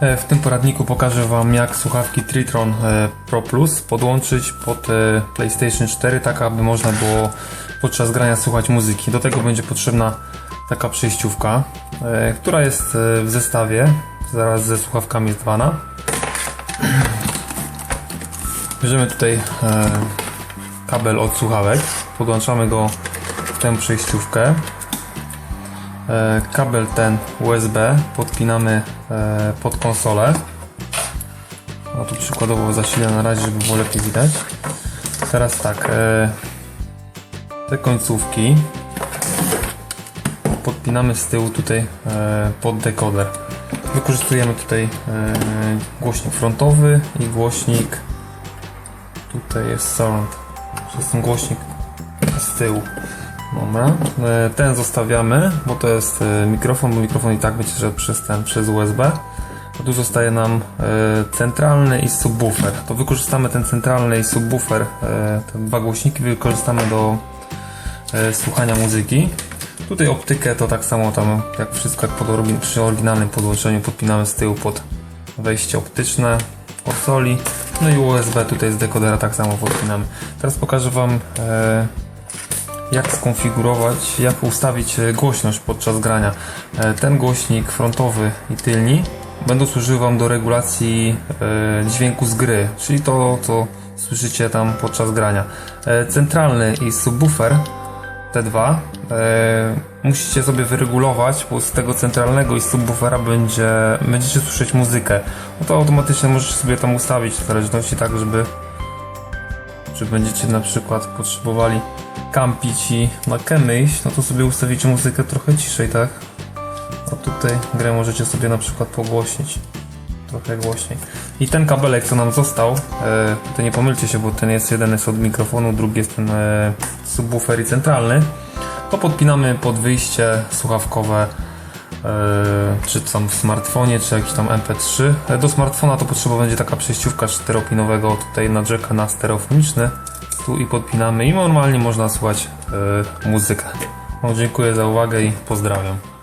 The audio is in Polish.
E, W tym poradniku pokażę Wam jak słuchawki Tritron e, Pro Plus podłączyć pod e, PlayStation 4 tak aby można było podczas grania słuchać muzyki. Do tego będzie potrzebna taka przejściówka, która jest w zestawie zaraz ze słuchawkami z. Bierzemy tutaj kabel od słuchawek, podłączamy go w tę przejściówkę. E, kabel ten USB podpinamy e, pod konsolę. No tu przykładowo zasilę na razie, żeby było lepiej widać. Teraz tak, e, te końcówki podpinamy z tyłu tutaj pod dekoder. Wykorzystujemy tutaj głośnik frontowy i głośnik tutaj jest surround. To jest ten głośnik z tyłu. Dobra, E, ten zostawiamy, bo to jest e, mikrofon, bo mikrofon i tak będzie szedł przez ten, przez USB. A tu zostaje nam e, centralny i subwoofer. To wykorzystamy ten centralny i subwoofer, te dwa głośniki wykorzystamy do słuchania muzyki. Tutaj optykę to tak samo tam jak wszystko jak pod, przy oryginalnym podłączeniu podpinamy z tyłu pod wejście optyczne konsoli. No i USB tutaj z dekodera tak samo podpinamy. Teraz pokażę Wam jak skonfigurować, jak ustawić e, głośność podczas grania. E, Ten głośnik frontowy i tylni będą służyły Wam do regulacji e, dźwięku z gry, czyli to, co słyszycie tam podczas grania. Centralny i subwoofer, te dwa, musicie sobie wyregulować, bo z tego centralnego i subwoofera będzie, będziecie słyszeć muzykę. No to automatycznie możecie sobie tam ustawić w zależności tak, żeby czy będziecie na przykład potrzebowali kampić i kemy iść, no to sobie ustawicie muzykę trochę ciszej, tak? A tutaj grę możecie sobie na przykład pogłośnić trochę głośniej. I ten kabelek, co nam został, e, to nie pomylcie się, bo ten jest jeden jest od mikrofonu, drugi jest ten e, subwoofer i centralny. To podpinamy pod wyjście słuchawkowe e, czy tam w smartfonie, czy jakiś tam MP3. E, Do smartfona to potrzeba będzie taka przejściówka czteropinowego tutaj na jacka na stereofoniczny. I podpinamy i normalnie można słuchać e, muzykę. No, dziękuję za uwagę i pozdrawiam.